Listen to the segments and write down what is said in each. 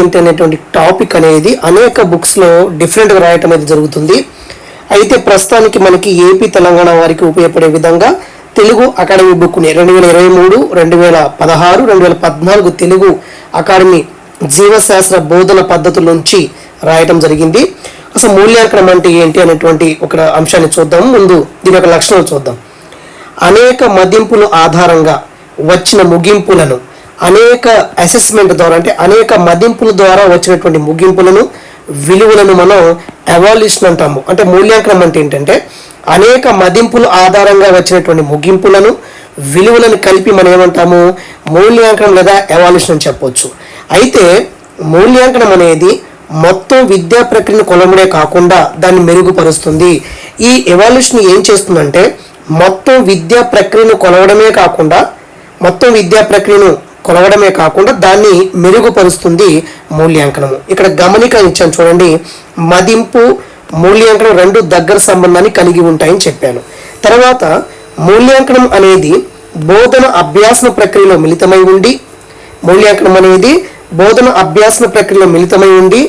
ఏంటి అనేటువంటి టాపిక్ అనేది అనేక బుక్స్లో డిఫరెంట్గా రాయటం అనేది జరుగుతుంది. అయితే ప్రస్తుతానికి మనకి ఏపీ తెలంగాణ వారికి ఉపయోగపడే విధంగా తెలుగు అకాడమీ బుక్ని రెండు వేల ఇరవై మూడు రెండు వేల పదహారు రెండు వేల పద్నాలుగు తెలుగు అకాడమీ జీవశాస్త్ర బోధన పద్ధతుల నుంచి రాయటం జరిగింది. అసలు మూల్యాంకనం అంటే ఏంటి అనేటువంటి ఒక అంశాన్ని చూద్దాం. ముందు దీని యొక్క లక్షణాలు చూద్దాం. అనేక మదింపుల ఆధారంగా వచ్చిన ముగింపులను అనేక అసెస్మెంట్ ద్వారా అంటే అనేక మదింపుల ద్వారా వచ్చినటువంటి ముగింపులను విలువలను మనం ఎవాల్యూషన్ అంటాము. అంటే మూల్యాంకనం అంటే ఏంటంటే అనేక మదింపుల ఆధారంగా వచ్చినటువంటి ముగింపులను విలువలను కలిపి మనం ఏమంటాము? మూల్యాంకనం లేదా ఎవాల్యూషన్ అని చెప్పొచ్చు. అయితే మూల్యాంకనం అనేది మొత్తం విద్యా ప్రక్రియను కొలమడే కాకుండా దాన్ని మెరుగుపరుస్తుంది. ఈ ఎవాల్యూషన్ ఏం చేస్తుందంటే మొత్తం విద్యా ప్రక్రియను కొలవడమే కాకుండా మొత్తం విద్యా ప్రక్రియను కొలవడమే కాకుండా దాన్ని మెరుగుపరుస్తుంది మూల్యాంకనము. ఇక్కడ గమనిక ఇచ్చాను చూడండి మదింపు మూల్యాంకనం రెండు దగ్గర సంబంధాన్ని కలిగి ఉంటాయని చెప్పాను. తర్వాత మూల్యాంకనం అనేది బోధన అభ్యాసన ప్రక్రియలో మిళితమై ఉండి మూల్యాంకనం అనేది బోధన అభ్యాసన ప్రక్రియలో మిళితమై ఉండి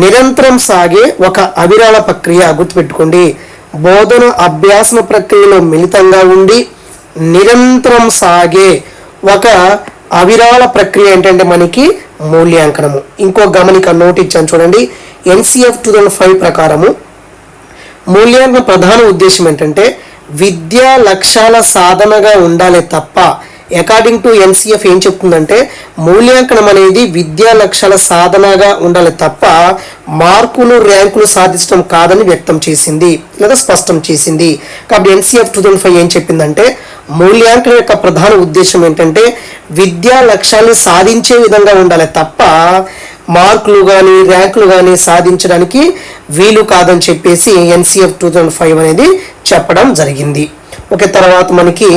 నిరంతరం సాగే ఒక అవిరాళ ప్రక్రియ గుర్తుపెట్టుకోండి. బోధన అభ్యాసన ప్రక్రియలో మిళితంగా ఉండి నిరంతరం సాగే ఒక అవిరాళ ప్రక్రియ ఏంటంటే మనకి మూల్యాంకనము. ఇంకో గమనిక నోట్ ఇచ్చాను చూడండి. ఎన్సిఎఫ్ టూ థౌజండ్ ఫైవ్ ప్రకారము మూల్యాంకన ప్రధాన ఉద్దేశం ఏంటంటే విద్యా లక్ష్యాల సాధనగా ఉండాలి తప్ప అకార్డింగ్ టు ఎన్సిఎఫ్ ఏం చెప్తుందంటే మూల్యాంకనం అనేది విద్యా లక్ష్యాల సాధనగా ఉండాలి తప్ప మార్కులు ర్యాంకులు సాధించడం కాదని వ్యక్తం చేసింది లేదా స్పష్టం చేసింది. కాబట్టి ఎన్సిఎఫ్ టూ థౌజండ్ ఫైవ్ ఏం చెప్పిందంటే మూల్యాంకనం యొక్క ప్రధాన ఉద్దేశం ఏంటంటే విద్యా లక్ష్యాన్ని సాధించే విధంగా ఉండాలి తప్ప మార్కులు కానీ ర్యాంకులు కానీ సాధించడానికి వీలు కాదని చెప్పేసి ఎన్సిఎఫ్ టూ థౌజండ్ ఫైవ్ అనేది చెప్పడం జరిగింది. ఓకే తర్వాత మనకి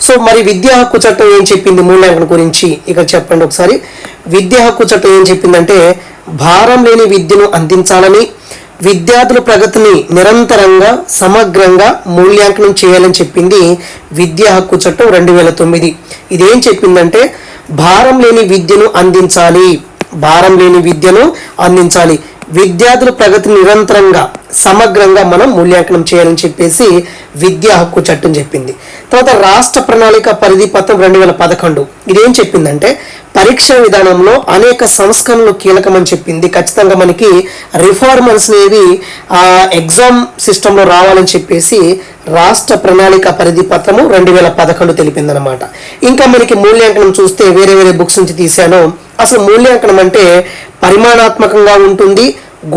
సో మరి విద్యా హక్కు చట్టం ఏం చెప్పింది మూల్యాంకనం గురించి? ఇక్కడ చెప్పండి ఒకసారి. విద్యా హక్కు చట్టం ఏం చెప్పిందంటే భారం లేని విద్యను అందించాలని విద్యార్థుల ప్రగతిని నిరంతరంగా సమగ్రంగా మూల్యాంకనం చేయాలని చెప్పింది విద్యా హక్కు చట్టం రెండు వేల తొమ్మిది. ఇదేం చెప్పిందంటే భారం లేని విద్యను అందించాలి. భారం లేని విద్యను అందించాలి. విద్యార్థుల ప్రగతిని నిరంతరంగా సమగ్రంగా మనం మూల్యాంకనం చేయాలని చెప్పేసి విద్యా హక్కు చట్టం చెప్పింది. తర్వాత రాష్ట్ర ప్రణాళిక పరిధి పత్రం రెండు వేల పదకొండు. ఇదేం చెప్పిందంటే పరీక్ష విధానంలో అనేక సంస్కరణలు కీలకమని చెప్పింది. ఖచ్చితంగా మనకి రిఫార్మర్స్ అనేవి ఆ ఎగ్జామ్ సిస్టంలో రావాలని చెప్పేసి రాష్ట్ర ప్రణాళిక పరిధి పత్రము రెండు వేల పదకొండు తెలిపిందనమాట ఇంకా మనకి మూల్యాంకనం చూస్తే వేరే వేరే బుక్స్ నుంచి తీశాను. అసలు మూల్యాంకనం అంటే పరిమాణాత్మకంగా ఉంటుంది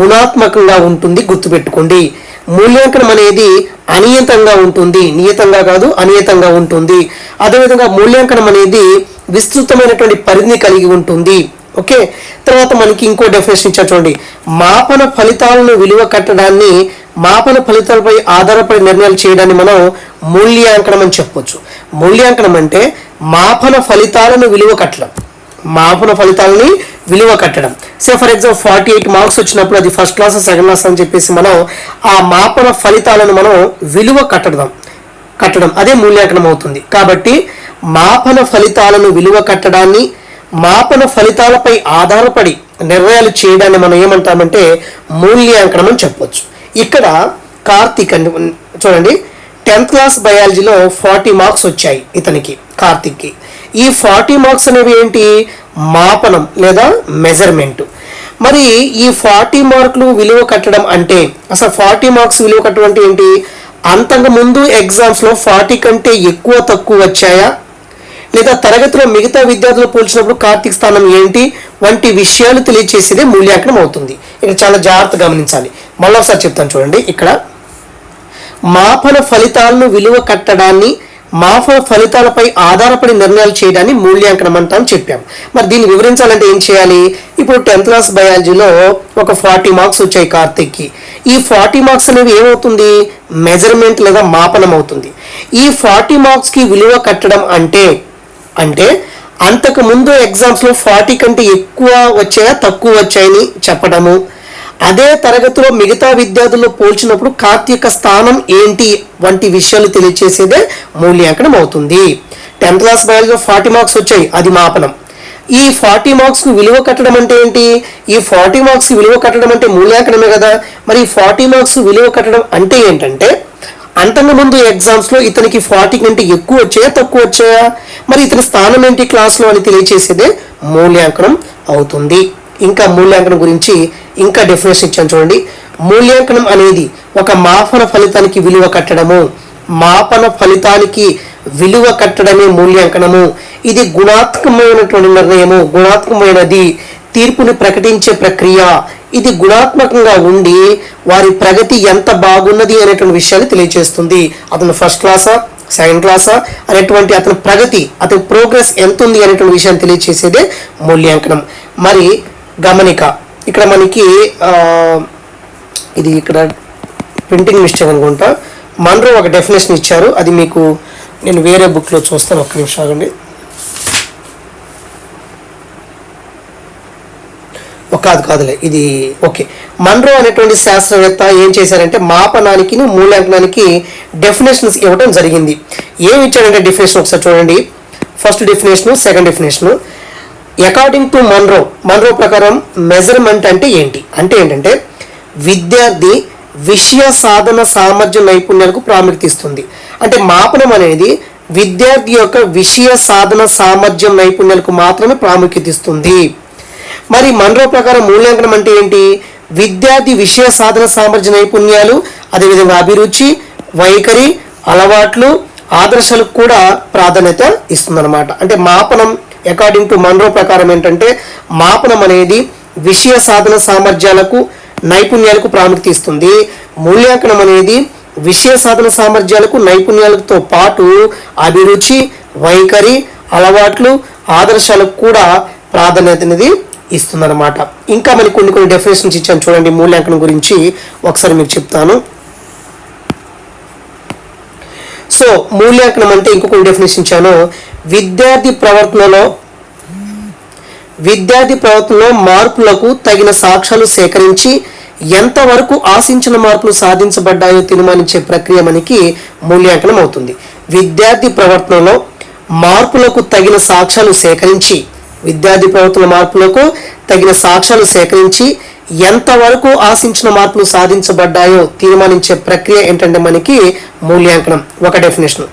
గుణాత్మకంగా ఉంటుంది గుర్తుపెట్టుకోండి. మూల్యాంకనం అనేది అనియతంగా ఉంటుంది. నియతంగా కాదు అనియతంగా ఉంటుంది. అదేవిధంగా మూల్యాంకనం అనేది విస్తృతమైనటువంటి పరిధిని కలిగి ఉంటుంది. ఓకే? తర్వాత మనకి ఇంకో డెఫినేషన్ ఇచ్చా చూడండి. మాపన ఫలితాలను విలువ కట్టడాన్ని మాపన ఫలితాలపై ఆధారపడి నిర్ణయాలు చేయడాన్ని మనం మూల్యాంకనం అని చెప్పొచ్చు. మూల్యాంకనం అంటే మాపన ఫలితాలను విలువ కట్టడం. మాపన ఫలితాలని విలువ కట్టడం. So for example forty eight marks వచ్చినప్పుడు అది ఫస్ట్ క్లాస్ సెకండ్ క్లాస్ అని చెప్పేసి మనం ఆ మాపన ఫలితాలను మనం విలువ కట్టడం కట్టడం అదే మూల్యాంకనం అవుతుంది. కాబట్టి మాపన ఫలితాలను విలువ కట్టడాన్ని మాపన ఫలితాలపై ఆధారపడి నిర్ణయాలు చేయడాన్ని మనం ఏమంటామంటే మూల్యాంకనం అని చెప్పొచ్చు. ఇక్కడ కార్తీక్ అని చూడండి టెన్త్ క్లాస్ బయాలజీలో ఫార్టీ మార్క్స్ వచ్చాయి ఇతనికి కార్తీక్కి. ఈ ఫార్టీ మార్క్స్ అనేవి ఏంటి? మాపనం లేదా మెజర్మెంట్ మరి ఈ ఫార్టీ మార్కులు విలువ కట్టడం అంటే అసలు ఫార్టీ మార్క్స్ విలువ కట్టడం అంటే ఏంటి? అంతకు ముందు ఎగ్జామ్స్లో ఫార్టీ కంటే ఎక్కువ తక్కువ వచ్చాయా? లేదా తరగతిలో మిగతా విద్యార్థులు పోల్చినప్పుడు కార్తీక్ స్థానం ఏంటి? వంటి విషయాలు తెలియచేసేదే మూల్యాంకనం అవుతుంది. ఇక్కడ చాలా జాగ్రత్త గమనించాలి. మళ్ళీ ఒకసారి చెప్తాను చూడండి. ఇక్కడ మాపన ఫలితాలను విలువ కట్టడాన్ని మాపన ఫలితాలపై ఆధారపడి నిర్ణయాలు చేయడాన్ని మూల్యాంకనం అంటాం చెప్పాం. మరి దీన్ని వివరించాలంటే ఏం చేయాలి? ఇప్పుడు టెన్త్ క్లాస్ బయాలజీలో ఒక ఫార్టీ మార్క్స్ వచ్చాయి కార్తిక్కి. ఈ ఫార్టీ మార్క్స్ అనేవి ఏమవుతుంది? మెజర్మెంట్ లేదా మాపనం అవుతుంది. ఈ ఫార్టీ మార్క్స్కి విలువ కట్టడం అంటే అంటే అంతకు ముందు ఎగ్జామ్స్లో ఫార్టీ కంటే ఎక్కువ వచ్చాయా తక్కువ వచ్చాయని చెప్పడము. అదే తరగతిలో మిగతా విద్యార్థులు పోల్చినప్పుడు కార్తీక స్థానం ఏంటి వంటి విషయాలు తెలియచేసేదే మూల్యాంకనం అవుతుంది. టెన్త్ క్లాస్ బయాలజీలో ఫార్టీ మార్క్స్ వచ్చాయి అది మాపనం. ఈ ఫార్టీ మార్క్స్కు విలువ కట్టడం అంటే ఏంటి? ఈ ఫార్టీ మార్క్స్ విలువ కట్టడం అంటే మూల్యాంకనమే కదా. మరి ఈ ఫార్టీ మార్క్స్ విలువ కట్టడం అంటే ఏంటంటే అంతకు ముందు ఎగ్జామ్స్లో ఇతనికి ఫార్టీ కంటే ఎక్కువ వచ్చాయా తక్కువ వచ్చాయా? మరి ఇతని స్థానం ఏంటి క్లాస్లో అని తెలియచేసేదే మూల్యాంకనం అవుతుంది. ఇంకా మూల్యాంకనం గురించి ఇంకా డెఫినేషన్ ఇచ్చాను చూడండి. మూల్యాంకనం అనేది ఒక మాపన ఫలితానికి విలువ కట్టడము. మాపన ఫలితానికి విలువ కట్టడమే మూల్యాంకనము. ఇది గుణాత్మకమైనటువంటి నిర్ణయము. గుణాత్మకమైనది. తీర్పుని ప్రకటించే ప్రక్రియ. ఇది గుణాత్మకంగా ఉండి వారి ప్రగతి ఎంత బాగున్నది అనేటువంటి విషయాన్ని తెలియజేస్తుంది. అతను ఫస్ట్ క్లాసా సెకండ్ క్లాసా అనేటువంటి అతని ప్రగతి అతని ప్రోగ్రెస్ ఎంత ఉంది అనేటువంటి విషయాన్ని తెలియజేసేదే మూల్యాంకనం. మరి గమనిక. ఇక్కడ మనకి ఇది ఇక్కడ ప్రింటింగ్ మిస్టేక్ అనుకుంటా. మన్రో ఒక డెఫినేషన్ ఇచ్చారు. అది మీకు నేను వేరే బుక్లో చూస్తాను. ఒక్క నిమిషం ఆగండి. ఒక కాదు కాదులే. ఇది ఓకే. మన్రో అనేటువంటి శాస్త్రవేత్త ఏం చేశారంటే మాపనానికి మూల్యాంకనానికి డెఫినేషన్స్ ఇవ్వడం జరిగింది. ఏమి ఇచ్చాడంటే డెఫినేషన్ ఒకసారి చూడండి. First definition second definition according to Monroe Monroe ప్రకారం మెజర్మెంట్ అంటే ఏంటి? అంటే ఏంటంటే విద్యార్థి విషయ సాధన సామర్థ్య నైపుణ్యాలకు ప్రాముఖ్యత ఇస్తుంది. అంటే మాపనం అనేది విద్యార్థి యొక్క విషయ సాధన సామర్థ్యం నైపుణ్యాలకు మాత్రమే ప్రాముఖ్యత ఇస్తుంది. మరి మన్రో ప్రకారం మూల్యాంకనం అంటే ఏంటి? విద్యార్థి విషయ సాధన సామర్థ్య నైపుణ్యాలు అదేవిధంగా అభిరుచి వైఖరి అలవాట్లు ఆదర్శాలకు కూడా ప్రాధాన్యత ఇస్తుందన్నమాట. అంటే మాపనం అకార్డింగ్ టు మన్రో ప్రకారం ఏంటంటే మాపనం అనేది విషయ సాధన సామర్థ్యాలకు నైపుణ్యాలకు ప్రాముఖ్యత ఇస్తుంది. మూల్యాంకనం అనేది విషయ సాధన సామర్థ్యాలకు నైపుణ్యాలతో పాటు అభిరుచి వైఖరి అలవాట్లు ఆదర్శాలకు కూడా ప్రాధాన్యత అనేది ఇస్తుందన్నమాట. ఇంకా మనకి కొన్ని కొన్ని డెఫినేషన్స్ ఇచ్చాను చూడండి మూల్యాంకనం గురించి. ఒకసారి మీకు చెప్తాను. సో మూల్యాంకనం అంటే ఇంకొక డెఫినేషన్ ఇచ్చాను. విద్యార్థి ప్రవర్తనలో విద్యార్థి ప్రవర్తనలో మార్పులకు తగిన సాక్ష్యాలు సేకరించి ఎంతవరకు ఆశించిన మార్పులు సాధించబడ్డాయో తీర్మానించే ప్రక్రియ మనకి మూల్యాంకనం అవుతుంది. విద్యార్థి ప్రవర్తనలో మార్పులకు తగిన సాక్ష్యాలు సేకరించి విద్యార్థి ప్రవర్తన మార్పులకు తగిన సాక్ష్యాలు సేకరించి ఎంతవరకు ఆశించిన మార్పులు సాధించబడ్డాయో తీర్మానించే ప్రక్రియ ఏంటంటే మనకి మూల్యాంకనం ఒక డెఫినేషన్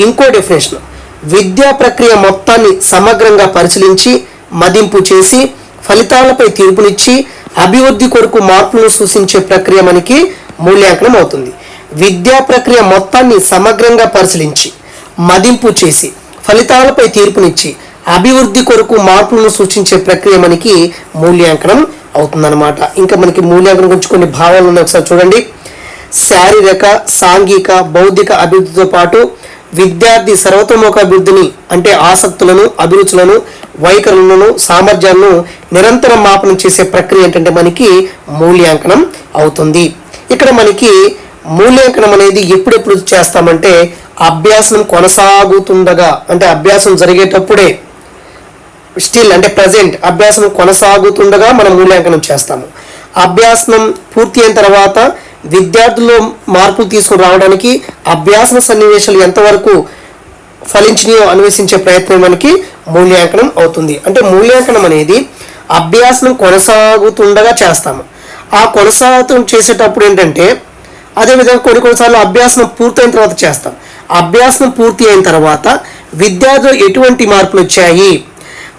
ఇంకో డెఫినేషన్ విద్యా ప్రక్రియ మొత్తాన్ని సమగ్రంగా పరిశీలించి మదింపు చేసి ఫలితాలపై తీర్పునిచ్చి అభివృద్ధి కొరకు మార్పులను సూచించే ప్రక్రియ మనకి మూల్యాంకనం అవుతుంది. విద్యా ప్రక్రియ మొత్తాన్ని సమగ్రంగా పరిశీలించి మదింపు చేసి ఫలితాలపై తీర్పునిచ్చి అభివృద్ధి కొరకు మార్పులను సూచించే ప్రక్రియ మనకి మూల్యాంకనం అవుతుందన్నమాట. ఇంకా మనకి మూల్యాంకనం గురించి కొన్ని భావాలు ఉన్నాయి. ఒకసారి చూడండి. శారీరక సాంఘిక బౌద్ధిక అభివృద్ధితో పాటు విద్యార్థి సర్వతోముఖ అభివృద్ధిని అంటే ఆసక్తులను అభిరుచులను వైఖరులను సామర్థ్యాలను నిరంతరం మాపనం చేసే ప్రక్రియ ఏంటంటే మనకి మూల్యాంకనం అవుతుంది. ఇక్కడ మనకి మూల్యాంకనం అనేది ఎప్పుడెప్పుడు చేస్తామంటే అభ్యాసం కొనసాగుతుండగా అంటే అభ్యాసం జరిగేటప్పుడే స్టిల్ అంటే ప్రజెంట్ అభ్యాసం కొనసాగుతుండగా మనం మూల్యాంకనం చేస్తాము. అభ్యాసం పూర్తి అయిన తర్వాత విద్యార్థుల్లో మార్పులు తీసుకుని రావడానికి అభ్యాసన సన్నివేశాలు ఎంతవరకు ఫలించినాయో అన్వేషించే ప్రయత్నం మనకి మూల్యాంకనం అవుతుంది. అంటే మూల్యాంకనం అనేది అభ్యాసం కొనసాగుతుండగా చేస్తాము. ఆ కొనసాగుతం చేసేటప్పుడు ఏంటంటే అదేవిధంగా కొన్ని కొన్నిసార్లు అభ్యాసం పూర్తయిన తర్వాత చేస్తాం. అభ్యాసం పూర్తి అయిన తర్వాత విద్యార్థులు ఎటువంటి మార్పులు వచ్చాయి?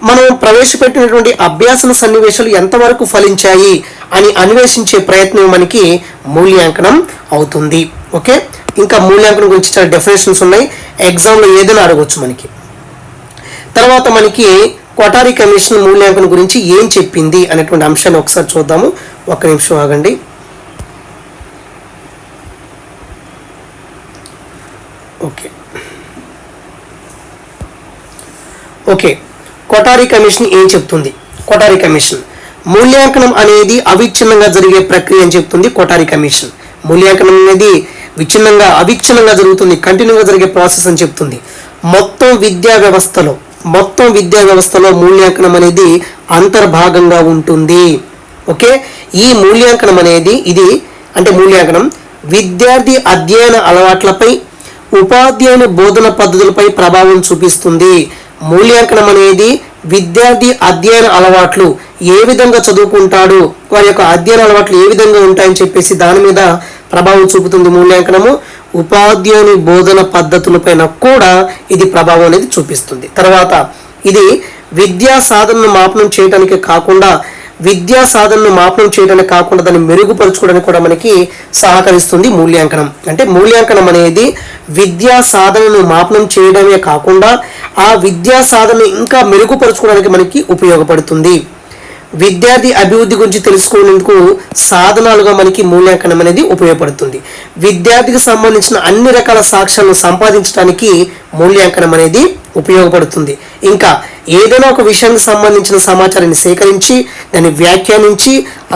మనం ప్రవేశపెట్టినటువంటి అభ్యాసన సన్నివేశాలు ఎంతవరకు ఫలించాయి అని అన్వేషించే ప్రయత్నం మనకి మూల్యాంకనం అవుతుంది. ఓకే? ఇంకా మూల్యాంకనం గురించి చాలా డెఫినేషన్స్ ఉన్నాయి. ఎగ్జామ్లో ఏదైనా అడగవచ్చు మనకి. తర్వాత మనకి కొటారి కమిషన్ మూల్యాంకనం గురించి ఏం చెప్పింది అనేటువంటి అంశాన్ని ఒకసారి చూద్దాము. ఒక్క నిమిషం ఆగండి. ఓకే. ఓకే. కొటారి కమిషన్ ఏం చెప్తుంది? కొటారి కమిషన్. మూల్యాంకనం అనేది అవిచ్ఛిన్నంగా జరిగే ప్రక్రియ అని చెప్తుంది కొటారి కమిషన్. మూల్యాంకనం అనేది విచ్ఛిన్నంగా అవిచ్ఛిన్నంగా జరుగుతుంది కంటిన్యూగా జరిగే ప్రాసెస్ అని చెప్తుంది. మొత్తం విద్యా వ్యవస్థలో మొత్తం విద్యా వ్యవస్థలో మూల్యాంకనం అనేది అంతర్భాగంగా ఉంటుంది. ఓకే? ఈ మూల్యాంకనం అనేది ఇది అంటే మూల్యాంకనం విద్యార్థి అధ్యయన అలవాట్లపై ఉపాధ్యాయుని బోధన పద్ధతులపై ప్రభావం చూపిస్తుంది. మూల్యాంకనం అనేది విద్యార్థి అధ్యయన అలవాట్లు ఏ విధంగా చదువుకుంటాడు వారి యొక్క అధ్యయన అలవాట్లు ఏ విధంగా ఉంటాయని చెప్పేసి దాని మీద ప్రభావం చూపుతుంది మూల్యాంకనము. ఉపాధ్యాయుని బోధన పద్ధతులపైన కూడా ఇది ప్రభావం అనేది చూపిస్తుంది. తర్వాత ఇది విద్యా సాధనను మాపనం చేయడానికి కాకుండా విద్యా సాధనను మాపనం చేయడానికి కాకుండా దాన్ని మెరుగుపరచుకోవడానికి కూడా మనకి సహకరిస్తుంది మూల్యాంకనం. అంటే మూల్యాంకనం అనేది విద్యా సాధనను మాపనం చేయడమే కాకుండా ఆ విద్యా సాధనను ఇంకా మెరుగుపరచుకోవడానికి మనకి ఉపయోగపడుతుంది. విద్యార్థి అభివృద్ధి గురించి తెలుసుకునేందుకు సాధనాలుగా మనకి మూల్యాంకనం అనేది ఉపయోగపడుతుంది. విద్యార్థికి సంబంధించిన అన్ని రకాల సాక్ష్యాలను సంపాదించడానికి మూల్యాంకనం అనేది ఉపయోగపడుతుంది. ఇంకా ఏదైనా ఒక విషయానికి సంబంధించిన సమాచారాన్ని సేకరించి దాన్ని వ్యాఖ్యానించి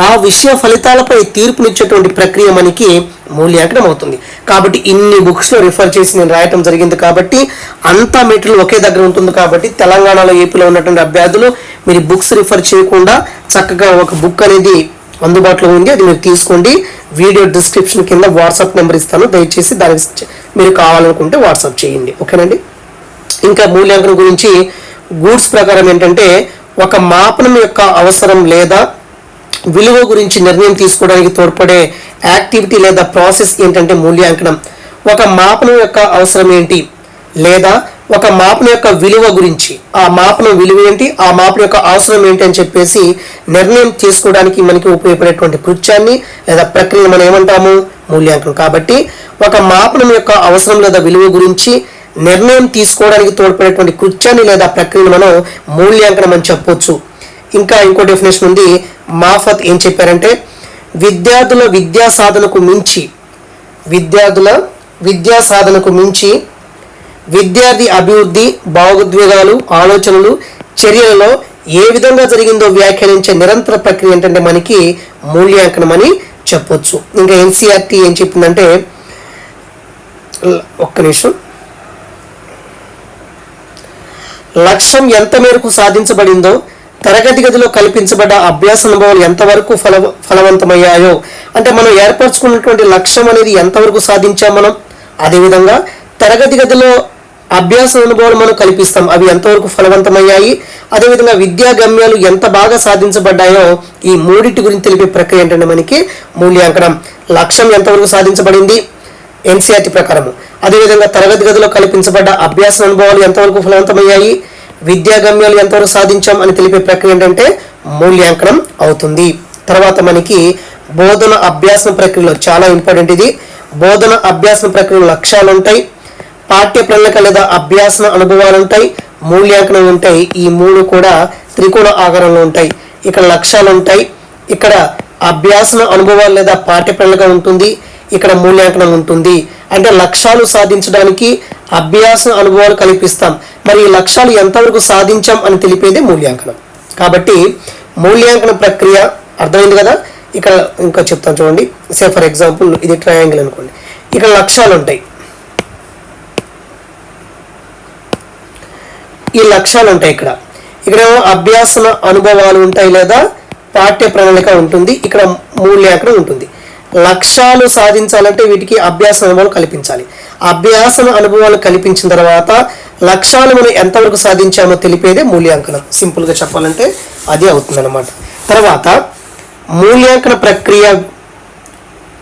ఆ విషయ ఫలితాలపై తీర్పునిచ్చేటువంటి ప్రక్రియ మనకి మూల్యాంకనం అవుతుంది. కాబట్టి ఇన్ని బుక్స్లో రిఫర్ చేసి నేను రాయటం జరిగింది కాబట్టి అంతా మెటీరియల్ ఒకే దగ్గర ఉంటుంది కాబట్టి తెలంగాణలో ఏపీలో ఉన్నటువంటి అభ్యర్థులు మీరు బుక్స్ రిఫర్ చేయకుండా చక్కగా ఒక బుక్ అనేది అందుబాటులో ఉంది. అది మీరు తీసుకోండి. వీడియో డిస్క్రిప్షన్ కింద వాట్సాప్ నెంబర్ ఇస్తాను. దయచేసి దానికి మీరు కావాలనుకుంటే వాట్సాప్ చేయండి. ఓకేనండి? ఇంకా మూల్యాంకనం గురించి గూడ్స్ ప్రకారం ఏంటంటే ఒక మాపనం యొక్క అవసరం లేదా విలువ గురించి నిర్ణయం తీసుకోవడానికి తోడ్పడే యాక్టివిటీ లేదా ప్రాసెస్ ఏంటంటే మూల్యాంకనం. ఒక మాపనం యొక్క అవసరం ఏంటి? లేదా ఒక మాపనం యొక్క విలువ గురించి. ఆ మాపనం విలువ ఏంటి? ఆ మాపనం యొక్క అవసరం ఏంటి అని చెప్పేసి నిర్ణయం తీసుకోవడానికి మనకి ఉపయోగపడేటువంటి కృత్యాన్ని లేదా ప్రక్రియను మనం ఏమంటాము? మూల్యాంకనం. కాబట్టి ఒక మాపనం యొక్క అవసరం లేదా విలువ గురించి నిర్ణయం తీసుకోవడానికి తోడ్పడేటువంటి కృత్యాన్ని లేదా ప్రక్రియను మనం మూల్యాంకనం అని చెప్పొచ్చు. ఇంకా ఇంకో డెఫినేషన్ ఉంది మాఫత్ ఏం చెప్పారంటే విద్యార్థుల విద్యా సాధనకు మించి విద్యార్థుల విద్యా సాధనకు మించి విద్యార్థి అభివృద్ధి భావోద్వేగాలు ఆలోచనలు చర్యలలో ఏ విధంగా జరిగిందో వ్యాఖ్యానించే నిరంతర ప్రక్రియ ఏంటంటే మనకి మూల్యాంకనం అని చెప్పొచ్చు. ఇంకా ఎన్సీఆర్టీ ఏం చెప్పిందంటే ఒక్క నిమిషం. లక్ష్యం ఎంత మేరకు సాధించబడిందో తరగతి గదిలో కల్పించబడ్డ అభ్యాస అనుభవాలు ఎంతవరకు ఫల ఫలవంతమయ్యాయో అంటే మనం ఏర్పరచుకున్నటువంటి లక్ష్యం అనేది ఎంతవరకు సాధించాం మనం? అదేవిధంగా తరగతి గదిలో అభ్యాస అనుభవాలు మనం కల్పిస్తాం. అవి ఎంతవరకు ఫలవంతమయ్యాయి? అదేవిధంగా విద్యా గమ్యాలు ఎంత బాగా సాధించబడ్డాయో ఈ మూడింటి గురించి తెలిపే ప్రక్రియ ఏంటంటే మనకి మూల్యాంకనం. లక్ష్యం ఎంతవరకు సాధించబడింది? ఎన్సీఆర్టీ ప్రకారము. అదేవిధంగా తరగతి గదిలో కల్పించబడ్డ అభ్యాస అనుభవాలు ఎంతవరకు ఫలవంతమయ్యాయి? విద్యా గమ్యాలు ఎంతవరకు సాధించాం అని తెలిపే ప్రక్రియ ఏంటంటే మూల్యాంకనం అవుతుంది. తర్వాత మనకి బోధన అభ్యాసం ప్రక్రియలో చాలా ఇంపార్టెంట్ ఇది. బోధన అభ్యాసం ప్రక్రియలో లక్ష్యాలు ఉంటాయి పాఠ్య ప్రణాళిక లేదా అభ్యాసన అనుభవాలు ఉంటాయి మూల్యాంకనం ఉంటాయి. ఈ మూడు కూడా త్రికోణ ఆకారంలో ఉంటాయి. ఇక్కడ లక్ష్యాలు ఉంటాయి ఇక్కడ అభ్యాసన అనుభవాలు లేదా పాఠ్య ప్రణాళిక ఉంటుంది. ఇక్కడ మూల్యాంకనం ఉంటుంది. అంటే లక్ష్యాలు సాధించడానికి అభ్యాస అనుభవాలు కల్పిస్తాం. మరి ఈ లక్ష్యాలు ఎంతవరకు సాధించాం అని తెలిపేదే మూల్యాంకనం. కాబట్టి మూల్యాంకన ప్రక్రియ అర్థమైంది కదా? ఇక్కడ ఇంకా చెప్తాను చూడండి. సే ఫర్ ఎగ్జాంపుల్ ఇది ట్రయాంగిల్ అనుకోండి. ఇక్కడ లక్ష్యాలు ఉంటాయి ఈ లక్ష్యాలు ఉంటాయి ఇక్కడ. ఇక్కడేమో అభ్యాసన అనుభవాలు ఉంటాయి లేదా పాఠ్య ప్రణాళిక ఉంటుంది. ఇక్కడ మూల్యాంకనం ఉంటుంది. లక్ష్యాలు సాధించాలంటే వీటికి అభ్యాస అనుభవాలు కల్పించాలి. అభ్యాసన అనుభవాలు కల్పించిన తర్వాత లక్ష్యాలు మనం ఎంతవరకు సాధించామో తెలిపేదే మూల్యాంకనం. సింపుల్గా చెప్పాలంటే అది అవుతుంది తర్వాత మూల్యాంకన ప్రక్రియ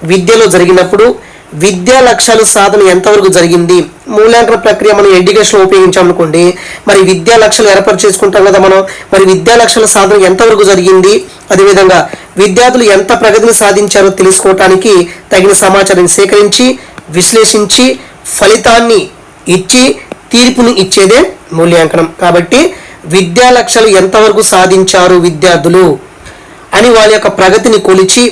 విద్యలో జరిగినప్పుడు విద్యా లక్ష్యాలు సాధన ఎంతవరకు జరిగింది? మూల్యాంకన ప్రక్రియ మనం ఎడ్యుకేషన్ ఉపయోగించామనుకోండి మరి విద్యా లక్ష్యాలు ఏర్పాటు చేసుకుంటాం కదా మనం మరి విద్యా లక్ష్యాల సాధన ఎంతవరకు జరిగింది? అదేవిధంగా విద్యార్థులు ఎంత ప్రగతిని సాధించారో తెలుసుకోవటానికి తగిన సమాచారాన్ని సేకరించి విశ్లేషించి ఫలితాన్ని ఇచ్చి తీర్పుని ఇచ్చేదే మూల్యాంకనం. కాబట్టి విద్యా లక్ష్యాలు ఎంతవరకు సాధించారు విద్యార్థులు అని వాళ్ళ యొక్క ప్రగతిని కొలిచి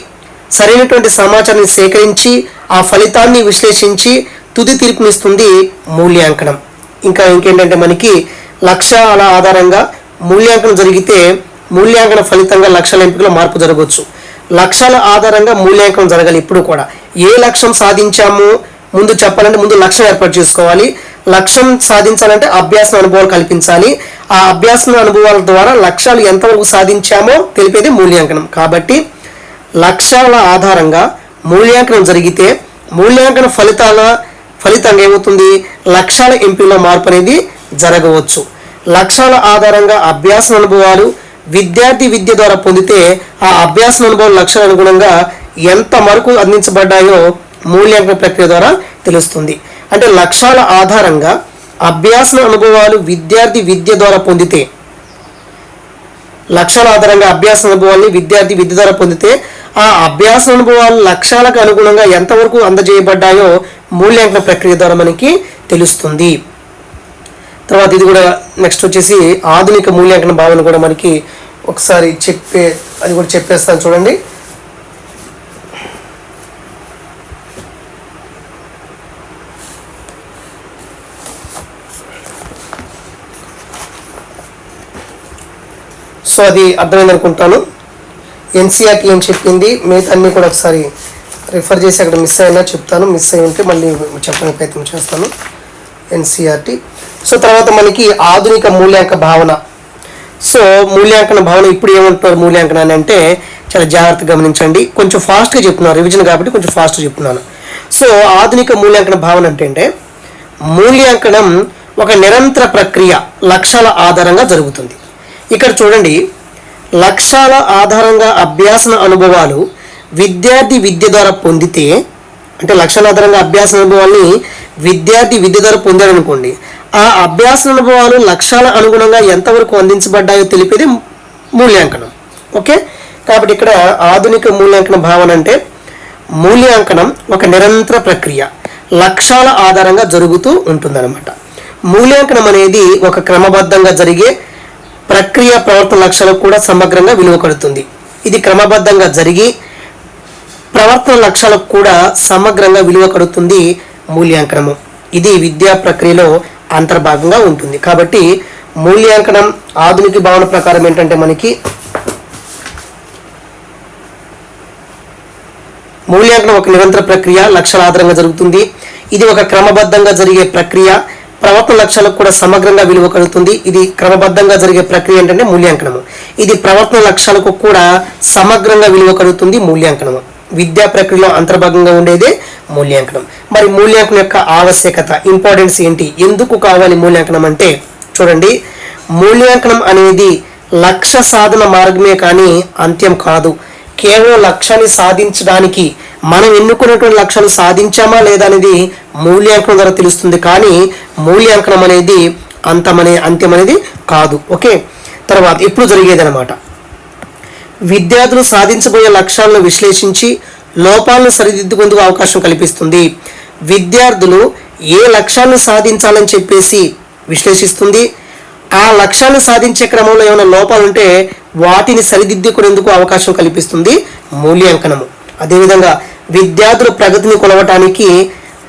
సరైనటువంటి సమాచారాన్ని సేకరించి ఆ ఫలితాన్ని విశ్లేషించి తుది తీర్పునిస్తుంది మూల్యాంకనం. ఇంకా ఇంకేంటంటే మనకి లక్ష్యాల ఆధారంగా మూల్యాంకనం జరిగితే మూల్యాంకన ఫలితంగా లక్ష్యాల ఎంపికలో మార్పు జరగవచ్చు. లక్ష్యాల ఆధారంగా మూల్యాంకనం జరగాలి ఇప్పుడు కూడా. ఏ లక్ష్యం సాధించాము? ముందు చెప్పాలంటే ముందు లక్ష్యం ఏర్పాటు చేసుకోవాలి. లక్ష్యం సాధించాలంటే అభ్యాస అనుభవాలు కల్పించాలి. ఆ అభ్యాస అనుభవాల ద్వారా లక్ష్యాలు ఎంతవరకు సాధించామో తెలిపేది మూల్యాంకనం. కాబట్టి లక్ష్యాల ఆధారంగా మూల్యాంకనం జరిగితే మూల్యాంకన ఫలితాల ఫలితంగా ఏమవుతుంది? లక్ష్యాల ఎంపికలో మార్పు అనేది జరగవచ్చు. లక్ష్యాల ఆధారంగా అభ్యాస అనుభవాలు విద్యార్థి విద్య ద్వారా పొందితే ఆ అభ్యాస అనుభవం లక్ష్యాల అనుగుణంగా ఎంత మరకు అందించబడ్డాయో మూల్యాంకన ప్రక్రియ ద్వారా తెలుస్తుంది. అంటే లక్ష్యాల ఆధారంగా అభ్యాస అనుభవాలు విద్యార్థి విద్య ద్వారా పొందితే లక్ష్యాల ఆధారంగా అభ్యాస అనుభవాన్ని విద్యార్థి విద్య ద్వారా పొందితే ఆ అభ్యాస అనుభవాలు లక్ష్యాలకు అనుగుణంగా ఎంతవరకు అందజేయబడ్డాయో మూల్యాంకన ప్రక్రియ ద్వారా మనకి తెలుస్తుంది. తర్వాత ఇది కూడా నెక్స్ట్ వచ్చేసి ఆధునిక మూల్యాంకన భావన కూడా మనకి ఒకసారి చెప్పే అది కూడా చెప్పేస్తాను చూడండి. సో అది అర్థమైంది అనుకుంటాను ఎన్సీఆర్కి ఏం చెప్పింది? మిగతా అన్నీ కూడా ఒకసారి రిఫర్ చేసి అక్కడ మిస్ అయినా చెప్తాను. మిస్ అయి ఉంటే మళ్ళీ చెప్పడానికి ప్రయత్నం చేస్తాను. ఎన్సీఆర్టీ సో తర్వాత మనకి ఆధునిక మూల్యాంక భావన. సో మూల్యాంకన భావన ఇప్పుడు ఏమంటున్నారు మూల్యాంకన అని అంటే చాలా జాగ్రత్తగా గమనించండి. కొంచెం ఫాస్ట్గా చెప్తున్నారు. రివిజన్ కాబట్టి కొంచెం ఫాస్ట్గా చెప్తున్నాను. సో ఆధునిక మూల్యాంకన భావన అంటే అంటే మూల్యాంకనం ఒక నిరంతర ప్రక్రియ లక్ష్యాల ఆధారంగా జరుగుతుంది. ఇక్కడ చూడండి. లక్ష్యాల ఆధారంగా అభ్యాసన అనుభవాలు విద్యార్థి విద్య ద్వారా పొందితే అంటే లక్ష్యాల ఆధారంగా అభ్యాస అనుభవాల్ని విద్యార్థి విద్య ద్వారా పొందారనుకోండి ఆ అభ్యాస అనుభవాలు లక్ష్యాల అనుగుణంగా ఎంతవరకు అందించబడ్డాయో తెలిపేది మూల్యాంకనం. ఓకే? కాబట్టి ఇక్కడ ఆధునిక మూల్యాంకన భావన అంటే మూల్యాంకనం ఒక నిరంతర ప్రక్రియ లక్ష్యాల ఆధారంగా జరుగుతూ ఉంటుందన్నమాట. మూల్యాంకనం అనేది ఒక క్రమబద్ధంగా జరిగే ప్రక్రియ ప్రవర్తన లక్ష్యాలకు కూడా సమగ్రంగా విలువ కడుతుంది ఇది క్రమబద్ధంగా జరిగి ప్రవర్తన లక్ష్యాలకు కూడా సమగ్రంగా విలువ కడుతుంది మూల్యాంకనము. ఇది విద్యా ప్రక్రియలో అంతర్భాగంగా ఉంటుంది. కాబట్టి మూల్యాంకనం ఆధునిక భావన ప్రకారం ఏంటంటే మనకి మూల్యాంకనం ఒక నిరంతర ప్రక్రియ లక్ష్యాల ఆధారంగా జరుగుతుంది. ఇది ఒక క్రమబద్ధంగా జరిగే ప్రక్రియ. ప్రవర్తన లక్ష్యాలకు కూడా సమగ్రంగా విలువ కలుగుతుంది. ఇది క్రమబద్ధంగా జరిగే ప్రక్రియ ఏంటంటే మూల్యాంకనము. ఇది ప్రవర్తన లక్ష్యాలకు కూడా సమగ్రంగా విలువ కలుగుతుంది మూల్యాంకనము. విద్యా ప్రక్రియలో అంతర్భాగంగా ఉండేదే మూల్యాంకనం. మరి మూల్యాంకనం యొక్క ఆవశ్యకత ఇంపార్టెన్స్ ఏంటి? ఎందుకు కావాలి మూల్యాంకనం అంటే చూడండి మూల్యాంకనం అనేది లక్ష్య సాధన మార్గమే కానీ అంత్యం కాదు. కేవలం లక్ష్యాన్ని సాధించడానికి మనం ఎన్నుకున్నటువంటి లక్ష్యాలు సాధించామా లేదా అనేది మూల్యాంకనం ద్వారా తెలుస్తుంది. కానీ మూల్యాంకనం అనేది అంతమనే అంత్యం అనేది కాదు. ఓకే? తర్వాత ఎప్పుడు జరిగేదనమాట విద్యార్థులు సాధించబోయే లక్ష్యాలను విశ్లేషించి లోపాలను సరిదిద్దుకుందుకు అవకాశం కల్పిస్తుంది. విద్యార్థులు ఏ లక్ష్యాలను సాధించాలని చెప్పేసి విశ్లేషిస్తుంది. ఆ లక్ష్యాన్ని సాధించే క్రమంలో ఏమైనా లోపాలు ఉంటే వాటిని సరిదిద్దుకునేందుకు అవకాశం కల్పిస్తుంది మూల్యాంకనము. అదేవిధంగా విద్యార్థుల ప్రగతిని కొలవటానికి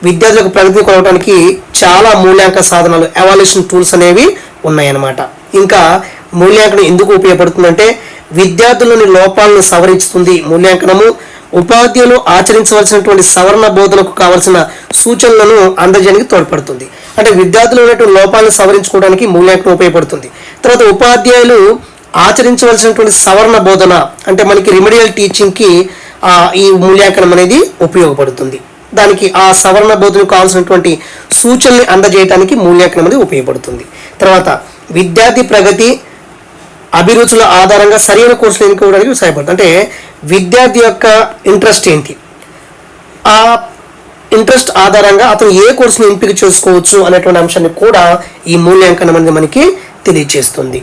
విద్యార్థులకు ప్రగతిని కొలవటానికి చాలా మూల్యాంక సాధనాలు ఎవాల్యూషన్ టూల్స్ అనేవి ఉన్నాయన్నమాట. ఇంకా మూల్యాంకనం ఎందుకు ఉపయోగపడుతుందంటే విద్యార్థులని లోపాలను సవరించుతుంది మూల్యాంకనము. ఉపాధ్యాయులు ఆచరించవలసినటువంటి సవరణ బోధనకు కావలసిన సూచనలను అందజేయడానికి తోడ్పడుతుంది. అంటే విద్యార్థులు ఉన్నటువంటి లోపాలను సవరించుకోవడానికి మూల్యాంకనం ఉపయోగపడుతుంది. తర్వాత ఉపాధ్యాయులు ఆచరించవలసినటువంటి సవరణ బోధన అంటే మనకి రిమెడియల్ టీచింగ్కి ఈ మూల్యాంకనం అనేది ఉపయోగపడుతుంది. దానికి ఆ సవరణ బోధనకు కావాల్సినటువంటి సూచనల్ని అందజేయడానికి మూల్యాంకనం అనేది ఉపయోగపడుతుంది. తర్వాత విద్యార్థి ప్రగతి అభిరుచుల ఆధారంగా సరైన కోర్సులు ఎన్నుకోవడానికి సహాయపడుతుంది. అంటే విద్యార్థి యొక్క ఇంట్రెస్ట్ ఏంటి? ఆ ఇంట్రెస్ట్ ఆధారంగా అతను ఏ కోర్సును ఎంపిక చేసుకోవచ్చు అనేటువంటి అంశాన్ని కూడా ఈ మూల్యాంకనం అనేది మనకి తెలియజేస్తుంది.